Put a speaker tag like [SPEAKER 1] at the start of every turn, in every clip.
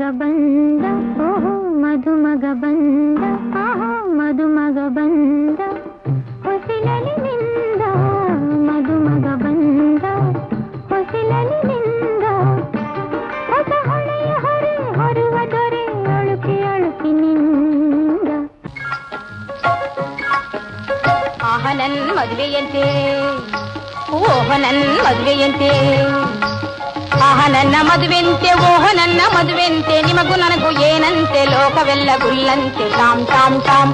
[SPEAKER 1] ಮದುಮಗ ಬಂದ ಓಹೋ ಮದುಮಗ ಬಂದ ಆಹೋ ಮದುಮಗ ಬಂದ ಹೊಸಿಲಲಿ ನಿಂದ ಮದುಮಗ ಬಂದ ಹೊಸಿಲಲಿ ನಿಂದ ಹೊಸ ಹೊಳೆಯ ಹೊರೆ ಹೊರುವ ದೊರೆ ಅಳುಕಿ ಅಳುಕಿ ನಿಂದ
[SPEAKER 2] ಆಹ ನನ್ ಮದುವೆಯಂತೆ ಓಹ ನನ್ ಮದುವೆಯಂತೆ ಆಹ ನನ್ನ ಮದುವೆಂತೆ, ಓಹ ನನ್ನ ಮದುವೆಂತೆ, ನಿಮಗೂ ನನಗೂ ಏನಂತೆ, ಲೋಕವೆಲ್ಲ ಗುಲ್ಲಂತೆ ಟಾಮ್ ಟಾಮ್ ಟಾಮ್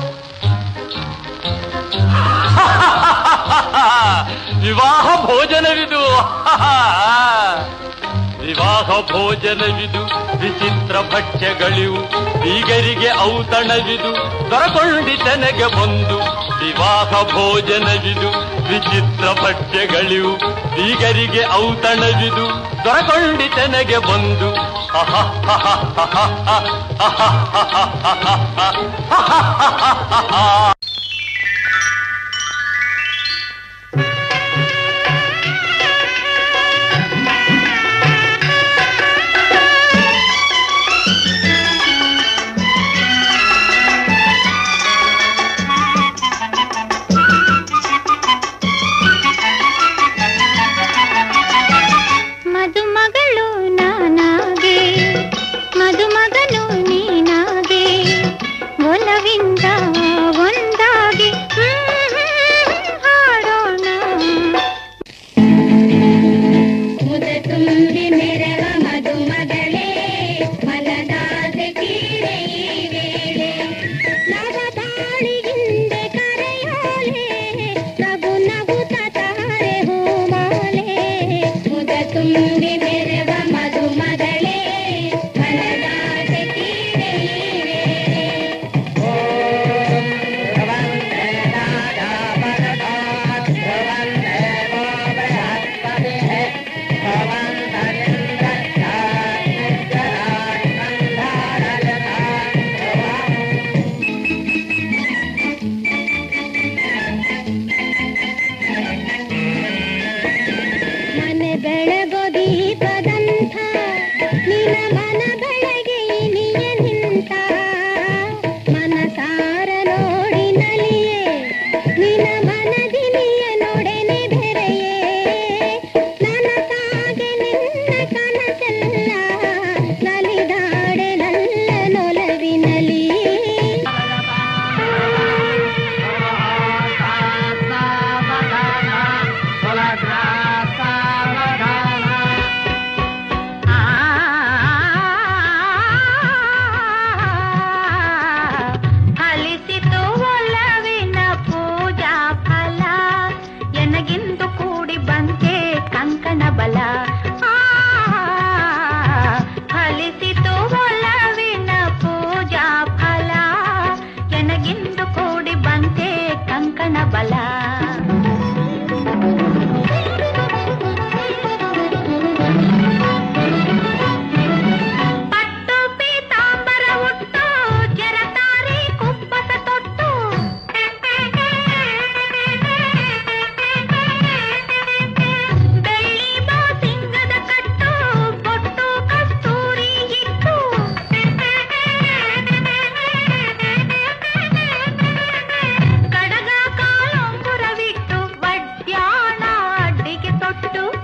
[SPEAKER 3] ವಿವಾಹ ಭೋಜನವಿದು. ವಿವಾಹ ಭೋಜನವಿದು, ವಿಚಿತ್ರ ಭಕ್ಷ್ಯಗಳಿವು, ಬೀಗರಿಗೆ ಔತಣವಿದು, ದೊರಕೊಂಡಿತನೆಗೆ ಬಂದು, ವಿವಾಹ ಭೋಜನವಿದು, ವಿಚಿತ್ರ ಭಕ್ಷ್ಯಗಳಿವು ಬೀಗರಿಗೆ ಔತಣವಿದು ದೊರಕೊಂಡಿತನಗೆ ಬಂದು ಅಹ
[SPEAKER 4] కళ్ళు నానాగే ನಿನ ಮನ
[SPEAKER 2] लपटो